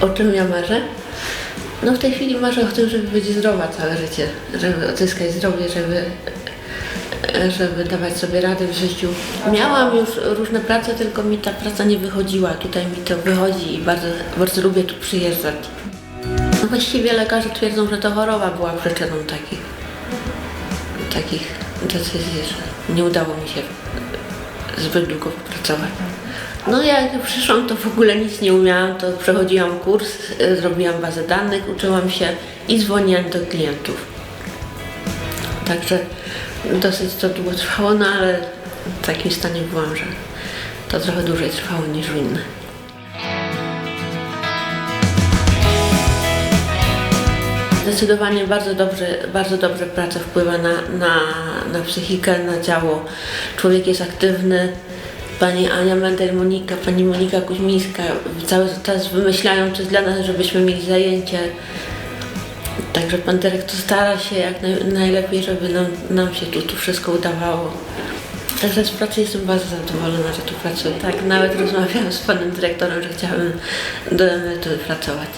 O czym ja marzę? No w tej chwili marzę o tym, żeby być zdrowa całe życie, żeby odzyskać zdrowie, żeby, żeby dawać sobie radę w życiu. Miałam już różne prace, tylko mi ta praca nie wychodziła. Tutaj mi to wychodzi i bardzo, bardzo lubię tu przyjeżdżać. No właściwie lekarze twierdzą, że to choroba była przyczyną takich, takich decyzji, że nie udało mi się zbyt długo popracować. No jak przyszłam, to w ogóle nic nie umiałam, to przechodziłam kurs, y, zrobiłam bazę danych, uczyłam się i dzwoniłam do klientów. Także dosyć to długo trwało, no ale w takim stanie byłam, że to trochę dłużej trwało niż innych. Zdecydowanie bardzo dobrze, bardzo dobrze praca wpływa na, na, na psychikę, na ciało. Człowiek jest aktywny. Pani Ania Mendel, Monika, pani Monika Kuźmińska cały czas wymyślają coś dla nas, żebyśmy mieli zajęcie. Także pan dyrektor stara się jak naj, najlepiej, żeby nam, nam się tu, tu wszystko udawało. Także z pracy jestem bardzo zadowolona, że tu pracuję. Tak, nawet rozmawiałam z panem dyrektorem, że chciałabym do emerytury pracować.